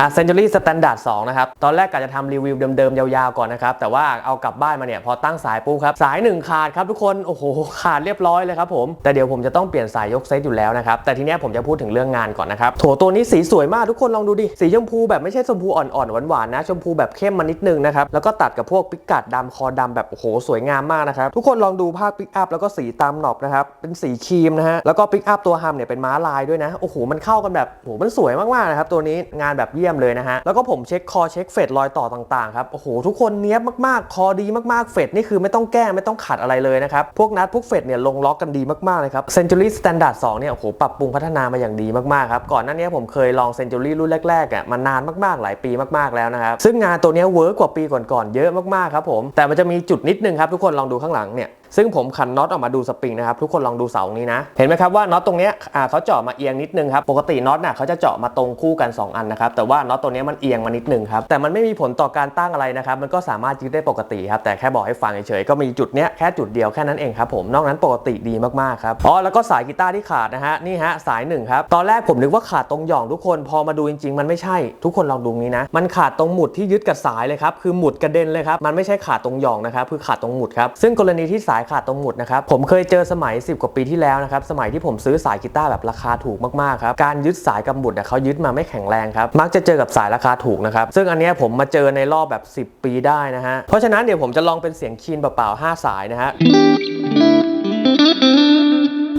อะ Century Standard 2 นะครับ ตอนแรกกะจะทำรีวิวเดิมๆ ยาวๆ ก่อนนะครับ แต่ว่าเอากลับบ้านมาเนี่ย พอตั้งสายปุ๊บครับ สายหนึ่งขาดครับทุกคน โอ้โห ขาดเรียบร้อยเลยครับผม แต่เดี๋ยวผมจะต้องเปลี่ยนสายยกเซตอยู่แล้วนะครับ แต่ทีเนี้ยผมจะพูดถึงเรื่องงานก่อนนะครับโถตัวนี้สีสวยมากทุกคนลองดูดิ สีชมพูแบบไม่ใช่ชมพูอ่อนๆ หวานๆ นะ ชมพูแบบเข้มมานิดนึงนะครับ แล้วก็ตัดกับพวกปิกกัดดำคอดำแบบโอ้โหสวยงามมากนะครับทุกคนลองดูภาคปิกอัพแล้วก็สีตามหนอบนะครับเป็นสีครีมนะฮะแล้วก็ปิกอัพตัวฮัมเนี่ยเป็นม้าลายด้วยนะโอ้โหมันเข้ากันแบบโอ้โหมันสวยมากๆนะครับตัวนี้งานแบบเยี่ยมเลยนะฮะ แล้วก็ผมเช็คคอเช็คเฟดรอยต่อต่างๆครับ โอ้โห ทุกคนเนี้ยบมากๆ คอดีมากๆ เฟดนี่คือไม่ต้องแก้ไม่ต้องขัดอะไรเลยนะครับ พวกนัดพวกเฟดเนี่ยลงล็อกกันดีมากๆเลยครับ Century Standard 2เนี่ย โอ้โห ปรับปรุงพัฒนามาอย่างดีมากๆครับ ก่อนหน้านี้ผมเคยลอง Century รุ่นแรกๆอะมานานมากๆ หลายปีมากๆแล้วนะครับ ซึ่งงานตัวเนี้ยเวิร์กกว่าปีก่อนๆเยอะมากๆครับผม แต่มันจะมีจุดนิดนึงครับทุกคนลองดูข้างหลังเนี่ย ซึ่งผมขันน็อตออกมาดูสปริงนะครับทุกคนลองดูเสานี้นะ เห็นไหมครับว่าน็อตตรงเนี้ยเขาเจาะมาเอียงนิดนึงครับปกติน็อตน่ะเขาจะเจาะมาตรงคู่กัน 2 อันนะครับแต่ว่าน็อตตัวเนี้ยมันเอียงมานิดนึงครับแต่มันไม่มีผลต่อการตั้งอะไรนะครับมันก็สามารถยึดได้ปกติครับแต่แค่บอกให้ฟังเฉยๆก็มีจุดเนี้ยแค่จุดเดียวแค่นั้นเองครับผมนอกนั้นปกติดีมากๆครับอ๋อแล้วก็สายกีตาร์ที่ขาดนะฮะนี่ฮะสายหนึ่งครับตอนแรกผมนึกว่าขาดตรงหย่องทุกคนพอมาดูจริง ๆ มันไม่ใช่ ทุกคนลองดูนี้นะมันขาดตรงหมุดที่ยึดกับสายเลยครับคือหมุดกระเด็นเลยครับมันไม่ใช่ขาดตรงหย่องนะครับคือขาดตรงหมุดครับซึ่งกรณีที่สายขาดตรงหมุดนะครับ ผมเคยเจอสมัย 10 กว่าปีที่แล้วนะครับ สมัยที่ผมซื้อสายกีตาร์แบบราคาถูกมากๆครับ การยึดสายกับหมุดเนี่ยเขายึดมาไม่แข็งแรงครับ มักจะเจอกับสายราคาถูกนะครับ ซึ่งอันนี้ผมมาเจอในรอบแบบ 10 ปีได้นะฮะ เพราะฉะนั้นเดี๋ยวผมจะลองเป็นเสียงคีนเปล่าๆ5สายนะฮะ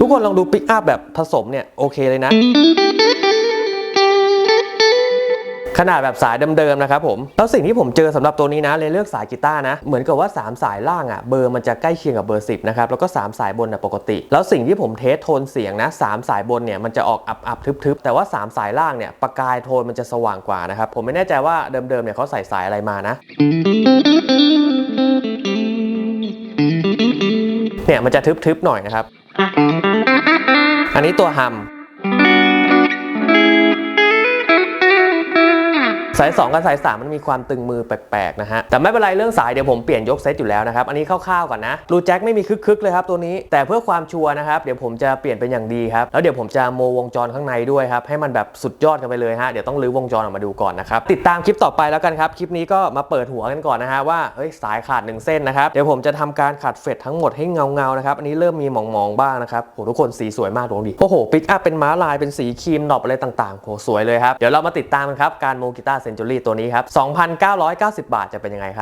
ทุกคนลองดูปิกอัพแบบผสมเนี่ยโอเคเลยนะ นาดแบบสายเดิมๆนะครับผมแล้วสิ่งที่ผมเจอสำหรับตัวนี้นะเลยเลือกสายกีตาร์นะเหมือนกับว่า 3 สายล่างอะ่ะเบอร์มันจะใกล้เคียงกับเบอร์ 10นะครับแล้วก็ 3 สายบนน่ะปกติ แล้วสิ่งที่ผมเทสโทนเสียงนะสามสายบนเนี่ยมันจะออกอับๆทึบๆ แต่ว่า 3 สายล่างเนี่ยประกายโทนมันจะสว่างกว่านะครับผมไม่แน่ใจว่าเดิมๆเนี่ยเขาใส่สายอะไรมานะเนี่ยมันจะทึบๆหน่อยนะครับ อันนี้ตัวฮัม สาย 2 กับสาย 3 มันมีความตึงมือแปลกๆนะฮะ แต่ไม่เป็นไรเรื่องสายเดี๋ยวผมเปลี่ยนยกเซตอยู่แล้วนะครับ อันนี้คร่าวๆก่อนนะรูแจ็คไม่มีคึกๆเลยครับตัวนี้ แต่เพื่อความชัวร์นะครับ เดี๋ยวผมจะเปลี่ยนเป็นอย่างดีครับ แล้วเดี๋ยวผมจะโมวงจรข้างในด้วยครับ ให้มันแบบสุดยอดกันไปเลยฮะ เดี๋ยวต้องรื้อวงจรออกมาดูก่อนนะครับ ติดตามคลิปต่อไปแล้วกันครับ คลิปนี้ก็มาเปิดหัวกันก่อนนะฮะว่าเอ้ยสายขาดหนึ่งเส้นนะครับ เดี๋ยวผมจะทำการขัดเฟดทั้งหมดให้เงาๆนะครับ อันนี้เริ่มมีหมองๆบ้างนะครับโหทุกคนสีสวยมากดูดิโอ้โหปิกอัพเป็นม้าลายเป็นสีครีมหนอบอะไรต่างๆโหสวยเลยครับเดี๋ยวเรามาติดตามกันครับการโมกีตาร์เซนจูรี่ตัวนี้ครับ 2,990 บาทจะเป็นยังไงครับ